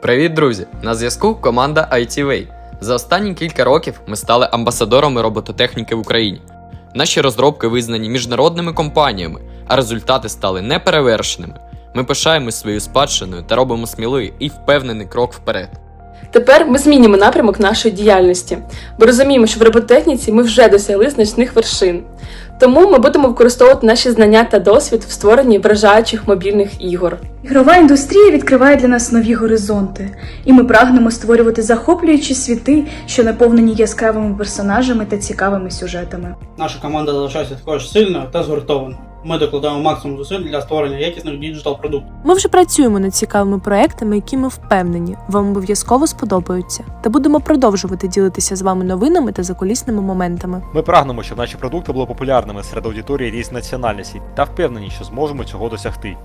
Привіт, друзі! На зв'язку команда ITV. За останні кілька років ми стали амбасадорами робототехніки в Україні. Наші розробки визнані міжнародними компаніями, а результати стали неперевершеними. Ми пишаємось своєю спадщиною та робимо сміливий і впевнений крок вперед. Тепер ми змінюємо напрямок нашої діяльності, бо розуміємо, що в робототехніці ми вже досягли значних вершин. Тому ми будемо використовувати наші знання та досвід в створенні вражаючих мобільних ігор. Ігрова індустрія відкриває для нас нові горизонти, і ми прагнемо створювати захоплюючі світи, що наповнені яскравими персонажами та цікавими сюжетами. Наша команда залишається також сильною та згуртованою. Ми докладаємо максимум зусиль для створення якісних діджитал продуктів. Ми вже працюємо над цікавими проектами, які ми впевнені, вам обов'язково сподобаються, та будемо продовжувати ділитися з вами новинами та закулісними моментами. Ми прагнемо, щоб наші продукти були популярними серед аудиторії різних національностей та впевнені, що зможемо цього досягти.